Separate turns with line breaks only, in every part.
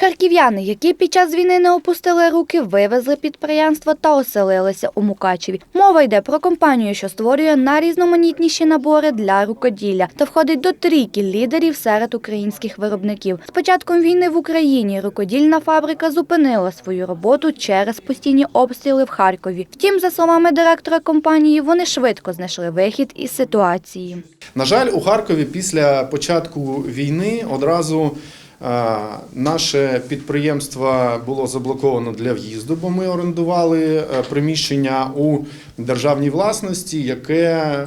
Харків'яни, які під час війни не опустили руки, вивезли підприємство та оселилися у Мукачеві. Мова йде про компанію, що створює найрізноманітніші набори для рукоділля та входить до трійки лідерів серед українських виробників. З початком війни в Україні рукодільна фабрика зупинила свою роботу через постійні обстріли в Харкові. Втім, за словами директора компанії, вони швидко знайшли вихід із ситуації.
На жаль, у Харкові після початку війни одразу наше підприємство було заблоковано для в'їзду, бо ми орендували е, приміщення у державній власності, яке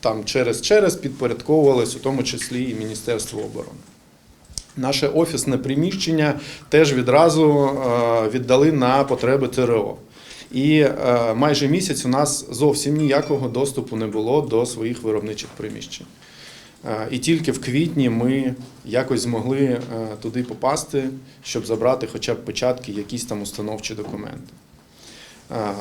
там через через підпорядковувалось, у тому числі і Міністерство оборони. Наше офісне приміщення теж відразу е, віддали на потреби ТРО. І е, майже місяць у нас зовсім ніякого доступу не було до своїх виробничих приміщень. Е, І тільки в квітні ми якось змогли е, туди попасти, щоб забрати хоча б початки, якісь там установчі документи. Е,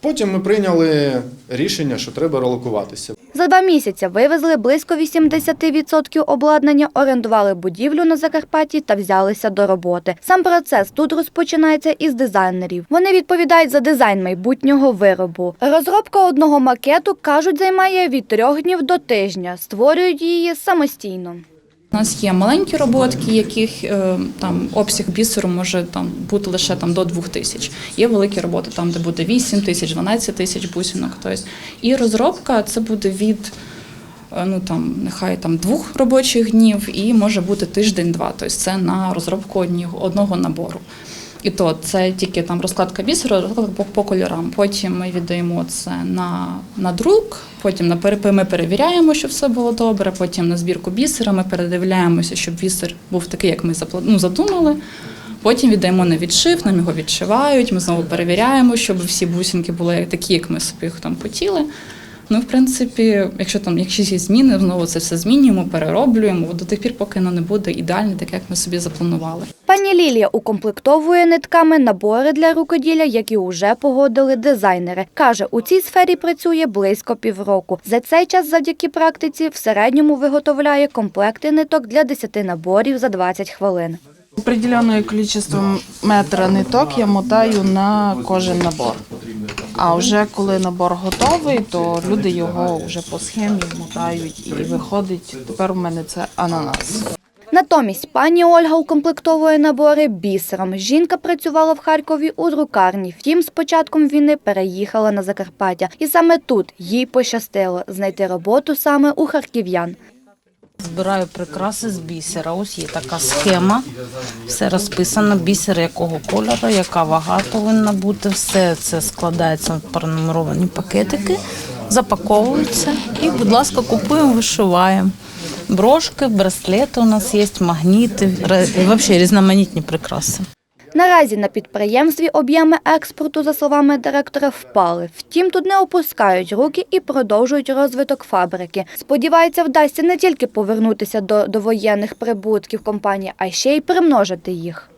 Потім ми прийняли рішення, що треба релокуватися.
Два місяці вивезли близько 80% обладнання, орендували будівлю на Закарпатті та взялися до роботи. Сам процес тут розпочинається із дизайнерів. Вони відповідають за дизайн майбутнього виробу. Розробка одного макету, кажуть, займає від трьох днів до тижня. Створюють її самостійно.
У нас є маленькі роботки, яких е, там обсяг бісеру може там бути лише там до 2 тисяч. Є великі роботи, там де буде 8 тисяч, 12 тисяч бусинок. Тобто. І розробка це буде від е, ну там нехай там двох робочих днів і може бути тиждень-два. Тобто це на розробку одного набору. І то це тільки там розкладка бісеру, розкладка по, по кольорам. Потім ми віддаємо це на, на друк, потім на пере- ми перевіряємо, щоб все було добре. Потім на збірку бісера ми передивляємося, щоб бісер був такий, як ми ну, задумали. Потім віддаємо на відшив, нам його відшивають. Ми знову перевіряємо, щоб всі бусинки були такі, як ми собі їх там хотіли. Ну, в принципі, якщо там якісь є зміни, знову це все змінюємо, перероблюємо до тих пір, поки воно не буде ідеальне, так як ми собі запланували.
Пані Лілія укомплектовує нитками набори для рукоділля, які уже погодили дизайнери. Каже, у цій сфері працює близько півроку. За цей час, завдяки практиці, в середньому виготовляє комплекти ниток для 10 наборів за 20 хвилин.
Определенное количество метра ниток я мотаю на кожен набор. А вже коли набор готовий, то люди його вже по схемі мотають і виходить. Тепер у мене це ананас.
Натомість пані Ольга укомплектовує набори бісером. Жінка працювала в Харкові у друкарні. Втім, з початком війни переїхала на Закарпаття. І саме тут їй пощастило знайти роботу саме у харків'ян.
Збираю прикраси з бісера. Ось є така схема. Все розписано, бісер якого кольору, яка вага повинна бути. Все це складається в пронумеровані пакетики, запаковуються і, будь ласка, купуємо, вишиваємо. Брошки, браслети у нас є, магніти, взагалі різноманітні прикраси.
Наразі на підприємстві об'єми експорту, за словами директора, впали. Втім, тут не опускають руки і продовжують розвиток фабрики. Сподіваються, вдасться не тільки повернутися до довоєнних прибутків компанії, а ще й примножити їх.